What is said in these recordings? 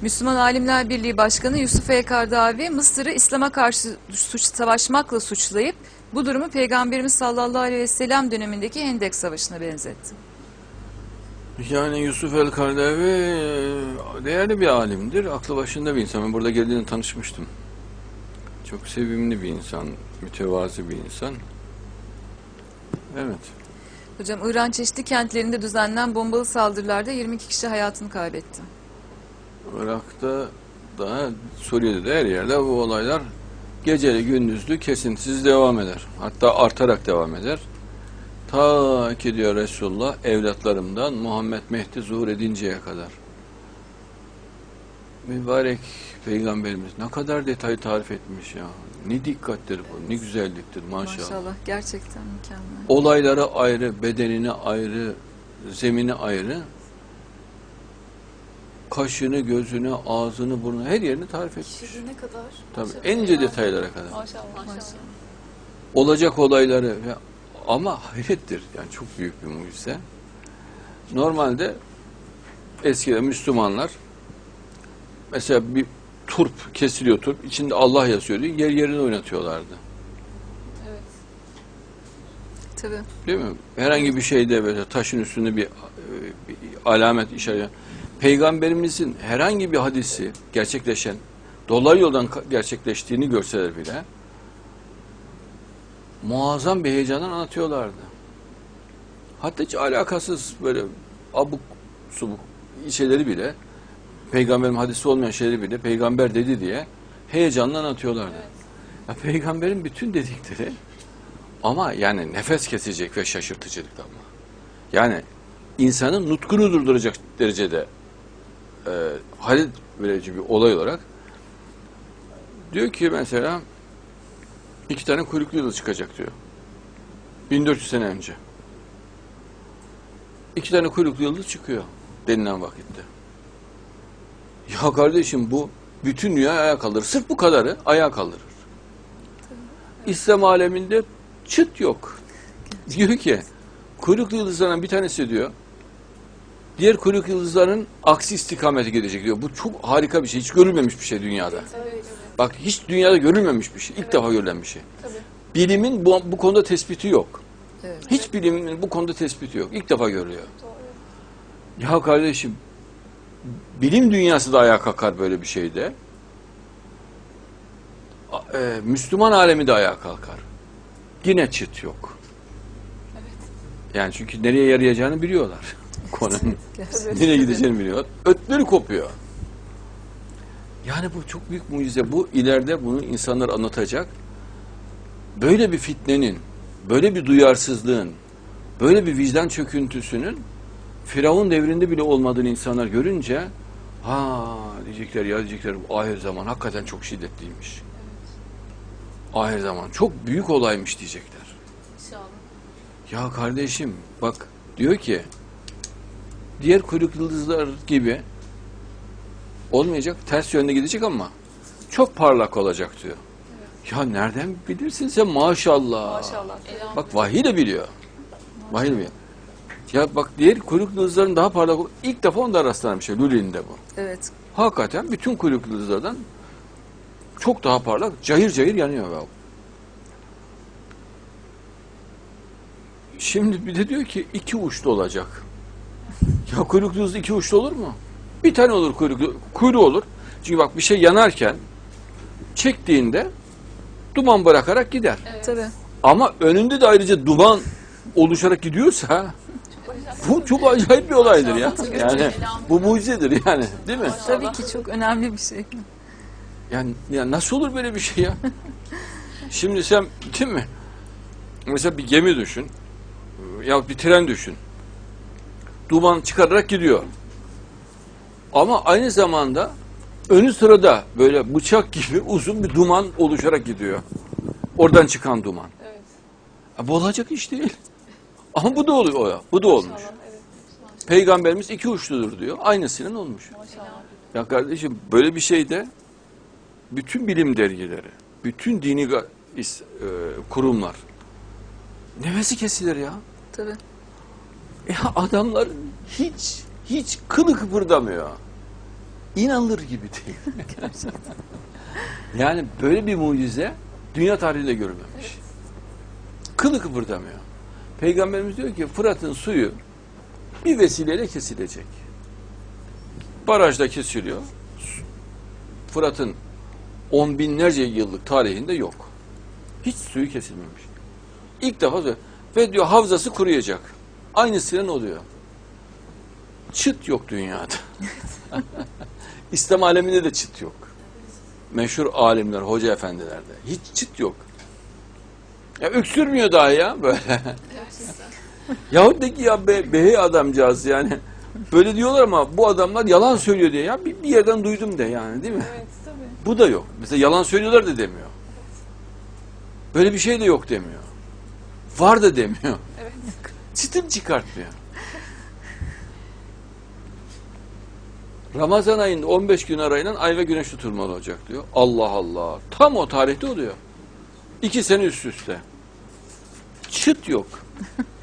Müslüman Alimler Birliği Başkanı Yusuf E. Kardavi Mısır'ı İslam'a karşı suç savaşmakla suçlayıp bu durumu Peygamberimiz sallallahu aleyhi ve sellem dönemindeki Hendek Savaşı'na benzetti. Yani Yusuf el Kardavi e, değerli bir alimdir. Aklı başında bir insan. Ben burada geldiğinde tanışmıştım. Çok sevimli bir insan, mütevazi bir insan. Evet. Hocam İran çeşitli kentlerinde düzenlenen bombalı saldırılarda 22 kişi hayatını kaybetti. Irak'ta da Suriye'de de her yerde bu olaylar geceli gündüzlü kesintisiz devam eder. Hatta artarak devam eder. Ta ki diyor Resulullah evlatlarımdan Muhammed Mehdi zuhur edinceye kadar. Mübarek Peygamberimiz ne kadar detayı tarif etmiş ya. Ne dikkattir bu, ne güzelliktir maşallah. Maşallah gerçekten mükemmel. Olayları ayrı, bedenini ayrı, zemini ayrı. Kaşını, gözünü, ağzını, burnunu her yerini tarif etmiş. Kişiliğine kadar. Tabii Maşallah en ince detaylara kadar. Maşallah. Maşallah. Olacak olayları ama hayrettir. Yani çok büyük bir mucize. Normalde eskiden Müslümanlar mesela bir turp kesiliyor turp içinde Allah yazıyor diye yer yerine oynatıyorlardı. Evet. Tabii. Değil mi? Herhangi bir şeyde böyle taşın üstünde bir, e, bir alamet işaret. Peygamberimizin herhangi bir hadisi gerçekleşen, dolaylı yoldan gerçekleştiğini görseler bile muazzam bir heyecandan anlatıyorlardı. Hatta hiç alakasız böyle abuk subuk şeyleri bile peygamberin hadisi olmayan şeyleri bile peygamber dedi diye heyecanla anlatıyorlardı. Ya, peygamberin bütün dedikleri ama yani nefes kesecek ve şaşırtıcılıkta ama. Yani insanın nutkunu durduracak derecede e, halit verici bir olay olarak diyor ki mesela iki tane kuyruklu yıldız çıkacak diyor. 1400 sene önce. İki tane kuyruklu yıldız çıkıyor denilen vakitte. Ya kardeşim bu bütün dünya ayağa kaldırır. Sırf bu kadarı ayağa kaldırır. İslam aleminde çıt yok. Diyor ki kuyruklu yıldızlardan bir tanesi diyor. Diğer kuyruk yıldızların aksi istikamete gidecek diyor. Bu çok harika bir şey. Hiç görülmemiş bir şey dünyada. Evet. Bak hiç dünyada görülmemiş bir şey. İlk defa görülen bir şey. Tabii. Bilimin bu, bu konuda tespiti yok. Evet. Hiç bilimin bu konuda tespiti yok. İlk defa görülüyor. Doğru. Ya kardeşim bilim dünyası da ayağa kalkar böyle bir şeyde. A- e, Müslüman alemi de ayağa kalkar. Yine çıt yok. Yani çünkü nereye yarayacağını biliyorlar konunun. Nereye gideceğini biliyorlar. Ötleri kopuyor. Yani bu çok büyük mucize. Bu ileride bunu insanlar anlatacak. Böyle bir fitnenin, böyle bir duyarsızlığın, böyle bir vicdan çöküntüsünün Firavun devrinde bile olmadığını insanlar görünce ha diyecekler ya diyecekler bu ahir zaman hakikaten çok şiddetliymiş. Ahir zaman çok büyük olaymış diyecekler. İnşallah. Ya kardeşim bak diyor ki diğer kuyruk yıldızlar gibi olmayacak ters yönde gidecek ama çok parlak olacak diyor. Ya nereden bilirsin sen maşallah. Maşallah. Bak vahiy de biliyor. Vahiy de biliyor. Ya bak diğer kuyruk yıldızların daha parlak ilk defa onda rastlanan bir şey Lüle'inde bu. Evet. Hakikaten bütün kuyruk yıldızlardan çok daha parlak, cayır cayır yanıyor ya. Şimdi bir de diyor ki iki uçlu olacak. Ya kuyruk yıldızı iki uçlu olur mu? Bir tane olur kuyruk, kuyruğu olur. Çünkü bak bir şey yanarken çektiğinde duman bırakarak gider. Tabii. Ama önünde de ayrıca duman oluşarak gidiyorsa bu çok acayip bir olaydır ya. Yani bu mucizedir yani değil mi? Tabii ki çok önemli bir şey. Yani ya nasıl olur böyle bir şey ya? Şimdi sen değil mi? Mesela bir gemi düşün. Ya bir tren düşün. Duman çıkararak gidiyor. Ama aynı zamanda önü sırada böyle bıçak gibi uzun bir duman oluşarak gidiyor. Oradan çıkan duman. Evet. Ya bu olacak iş değil. Ama bu da oluyor. ya, Bu da olmuş. Evet. Peygamberimiz iki uçludur diyor. Aynısının olmuş. Maşallah. Ya kardeşim böyle bir şeyde bütün bilim dergileri, bütün dini e, kurumlar nefesi kesilir ya. Tabii. Ya adamlar hiç hiç kılı kıpırdamıyor. İnanılır gibi değil. yani böyle bir mucize dünya tarihinde görülmemiş. Kılı kıpırdamıyor. Peygamberimiz diyor ki Fırat'ın suyu bir vesileyle kesilecek. Barajda kesiliyor. Fırat'ın on binlerce yıllık tarihinde yok. Hiç suyu kesilmemiş. İlk defa ve diyor havzası kuruyacak. Aynısının oluyor. Çıt yok dünyada. İslam aleminde de çıt yok. Meşhur alimler, hoca efendilerde. Hiç çıt yok. Ya öksürmüyor daha ya böyle. Yahut de ki ya be, behe adamcağız yani. Böyle diyorlar ama bu adamlar yalan söylüyor diye ya bir, bir yerden duydum de yani değil mi? Evet tabii. Bu da yok. Mesela yalan söylüyorlar da demiyor. Böyle bir şey de yok demiyor. Var da demiyor. Evet. Çıtır çıkartmıyor. Ramazan ayında 15 gün arayla ay ve güneş tutulmalı olacak diyor. Allah Allah. Tam o tarihte oluyor. İki sene üst üste. Çıt yok.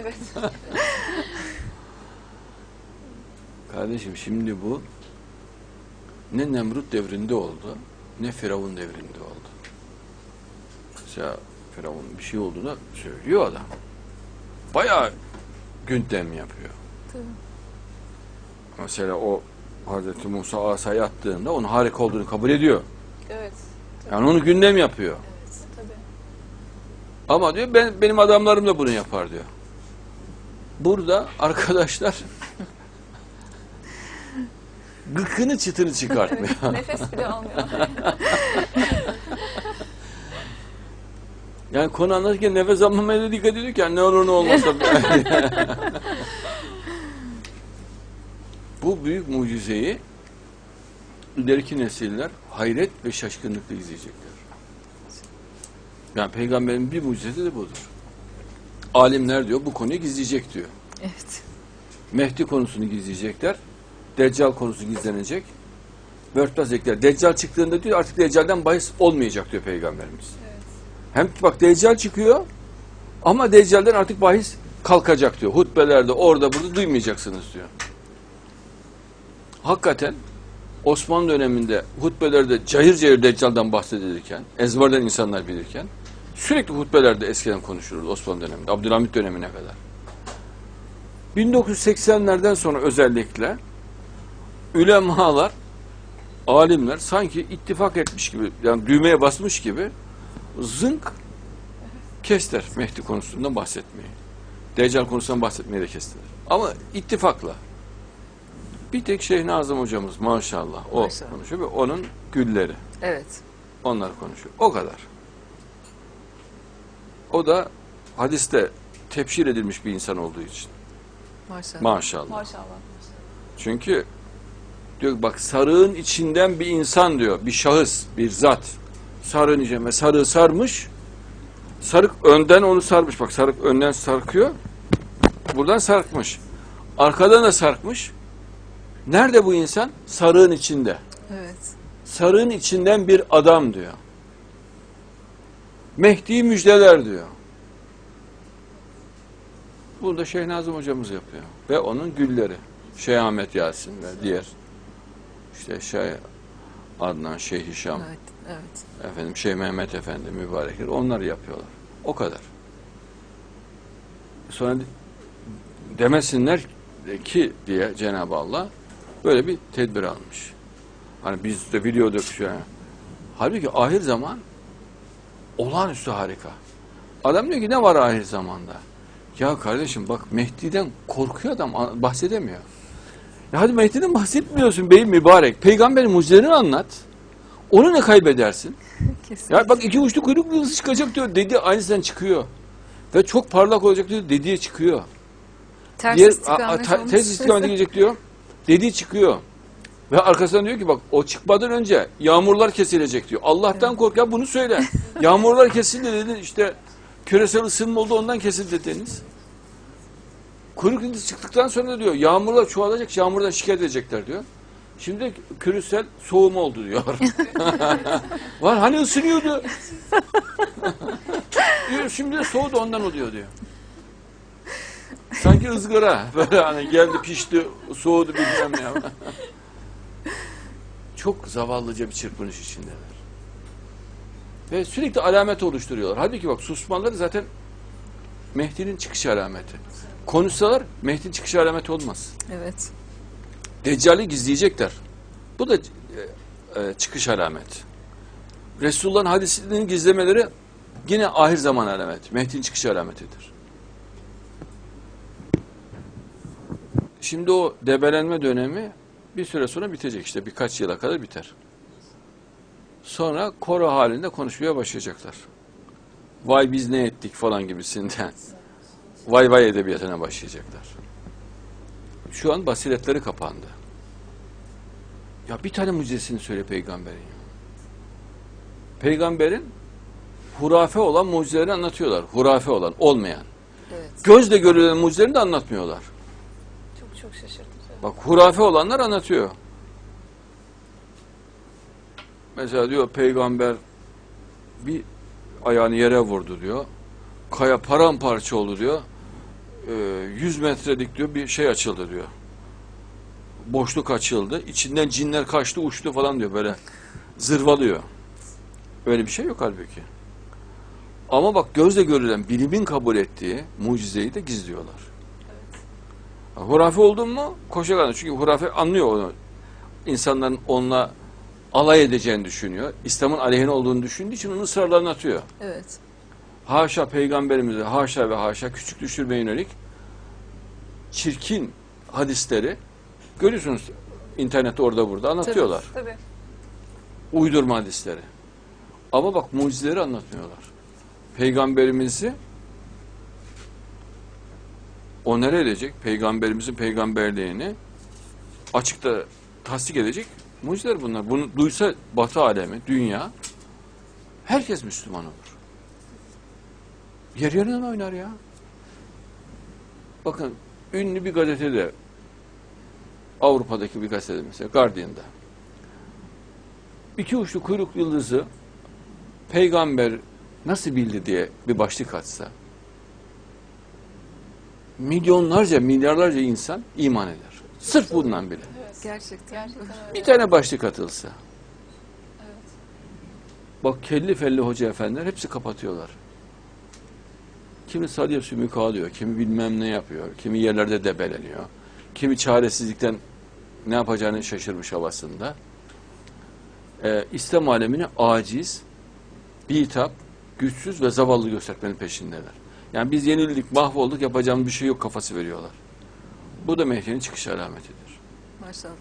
Evet. Kardeşim şimdi bu ne Nemrut devrinde oldu ne Firavun devrinde oldu. Mesela Firavun bir şey olduğunu söylüyor adam. Bayağı gündem yapıyor. Tabii. Mesela o Hazreti Musa asayı attığında onun harika olduğunu kabul ediyor. Evet. Yani onu gündem yapıyor. Tabii. Ama diyor ben benim adamlarım da bunu yapar diyor. Burada arkadaşlar gıkını çıtını çıkartmıyor. Nefes bile almıyor. Yani konu anlatırken nefes almamaya da dikkat ediyor ki yani ne olur ne olmaz. Bu büyük mucizeyi ileriki nesiller hayret ve şaşkınlıkla izleyecekler. Yani peygamberin bir mucizesi de budur. Alimler diyor bu konuyu gizleyecek diyor. Evet. Mehdi konusunu gizleyecekler. Deccal konusu gizlenecek. Örtbas ekler. Deccal çıktığında diyor artık Deccal'den bahis olmayacak diyor peygamberimiz. Evet. Hem bak Deccal çıkıyor ama Deccal'den artık bahis kalkacak diyor. Hutbelerde orada burada duymayacaksınız diyor. Hakikaten Osmanlı döneminde hutbelerde cayır cayır Deccal'dan bahsedilirken, ezberden insanlar bilirken sürekli hutbelerde eskiden konuşulurdu Osmanlı döneminde, Abdülhamit dönemine kadar. 1980'lerden sonra özellikle ülemalar, alimler sanki ittifak etmiş gibi, yani düğmeye basmış gibi zınk kestiler Mehdi konusundan bahsetmeyi. Deccal konusundan bahsetmeyi de kestiler. Ama ittifakla. Bir tek Şeyh Nazım hocamız maşallah o Maşallah. konuşuyor ve onun gülleri. Evet. Onlar konuşuyor. O kadar. O da hadiste tepşir edilmiş bir insan olduğu için. Maşallah. Maşallah. Maşallah. Çünkü diyor bak sarığın içinden bir insan diyor, bir şahıs, bir zat. İçine sarığı sarmış. Sarık önden onu sarmış. Bak sarık önden sarkıyor. Buradan sarkmış. Arkadan da sarkmış. Nerede bu insan? Sarığın içinde. Evet. Sarığın içinden bir adam diyor. Mehdi müjdeler diyor. Bunu da Şeyh Nazım hocamız yapıyor. Ve onun gülleri. Şeyh Ahmet Yasin ve diğer işte Şeyh Adnan, Şeyh Hişam, Evet. Evet. efendim Şeyh Mehmet Efendi mübarekler onlar yapıyorlar. O kadar. Sonra de- demesinler ki diye Cenab-ı Allah böyle bir tedbir almış. Hani biz de biliyorduk şu an. Halbuki ahir zaman olağanüstü harika. Adam diyor ki ne var ahir zamanda? Ya kardeşim bak Mehdi'den korkuyor adam bahsedemiyor. Ya hadi Mehdi'den bahsetmiyorsun bey mübarek. Peygamberin mucizelerini anlat. Onu ne kaybedersin? Ya bak iki uçlu kuyruk yıldızı çıkacak diyor. Dedi aynısından çıkıyor. Ve çok parlak olacak diyor. Dediği çıkıyor. Ters Diğer, a- a- istikamet te- olmuş. ters istikamete gidecek diyor. Dediği çıkıyor. Ve arkasından diyor ki bak o çıkmadan önce yağmurlar kesilecek diyor. Allah'tan kork ya bunu söyle. yağmurlar kesildi dedi işte küresel ısınma oldu ondan kesildi deniz. Kuyruk yıldızı çıktıktan sonra diyor yağmurlar çoğalacak yağmurdan şikayet edecekler diyor. Şimdi küresel soğuma oldu diyor. Var hani ısınıyordu. diyor şimdi soğudu ondan oluyor diyor. Sanki ızgara böyle hani geldi pişti soğudu bilmem ne. çok zavallıca bir çırpınış içindeler. Ve sürekli alamet oluşturuyorlar. Halbuki bak susmaları zaten Mehdi'nin çıkış alameti. Konuşsalar Mehdi'nin çıkış alameti olmaz. Evet. Deccali gizleyecekler. Bu da e, e, çıkış alameti. Resulullah'ın hadisini gizlemeleri yine ahir zaman alameti. Mehdi'nin çıkış alametidir. Şimdi o debelenme dönemi bir süre sonra bitecek işte birkaç yıla kadar biter. Sonra koro halinde konuşmaya başlayacaklar. Vay biz ne ettik falan gibisinden. Vay vay edebiyatına başlayacaklar. Şu an basiretleri kapandı. Ya bir tane mucizesini söyle peygamberin. Peygamberin hurafe olan mucizeleri anlatıyorlar. Hurafe olan, olmayan. Evet. Gözle görülen mucizelerini de anlatmıyorlar. Çok çok şaşırdım. Bak hurafe olanlar anlatıyor. Mesela diyor peygamber bir ayağını yere vurdu diyor. Kaya paramparça oldu diyor. Ee, 100 metrelik diyor bir şey açıldı diyor. Boşluk açıldı. İçinden cinler kaçtı uçtu falan diyor böyle. Zırvalıyor. Öyle bir şey yok halbuki. Ama bak gözle görülen bilimin kabul ettiği mucizeyi de gizliyorlar. Hurafe oldun mu koşar. Çünkü hurafe anlıyor onu. İnsanların onunla alay edeceğini düşünüyor. İslam'ın aleyhine olduğunu düşündüğü için onun ısrarlarını atıyor. Evet. Haşa peygamberimize haşa ve haşa küçük düşürmeye yönelik çirkin hadisleri görüyorsunuz internette orada burada anlatıyorlar. Tabii. Uydurma hadisleri. Ama bak mucizeleri anlatmıyorlar. Peygamberimizi onere edecek, peygamberimizin peygamberliğini açıkta tasdik edecek mucizeler bunlar. Bunu duysa batı alemi, dünya herkes Müslüman olur. Yer yerinden oynar ya. Bakın ünlü bir gazetede Avrupa'daki bir gazetede mesela Guardian'da iki uçlu kuyruk yıldızı peygamber nasıl bildi diye bir başlık atsa milyonlarca milyarlarca insan iman eder. Sırf bundan bile. Evet. Gerçekten. Gerçekten. Bir tane başlık atılsa. Evet. Bak kelli felli hoca efendiler hepsi kapatıyorlar. Kimi salya sümük alıyor, kimi bilmem ne yapıyor, kimi yerlerde debeleniyor, kimi çaresizlikten ne yapacağını şaşırmış havasında. Ee, İslam alemini aciz, bitap, güçsüz ve zavallı göstermenin peşindeler. Yani biz yenildik, mahvolduk, yapacağımız bir şey yok kafası veriyorlar. Bu da Mehdi'nin çıkış alametidir. Maşallah.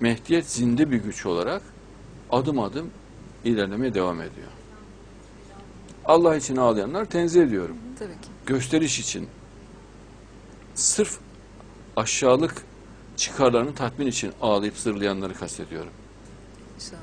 Mehdiyet zinde bir güç olarak adım adım ilerlemeye devam ediyor. Allah için ağlayanlar tenzih ediyorum. Tabii ki. Gösteriş için sırf aşağılık çıkarlarını tatmin için ağlayıp zırlayanları kastediyorum. İnşallah.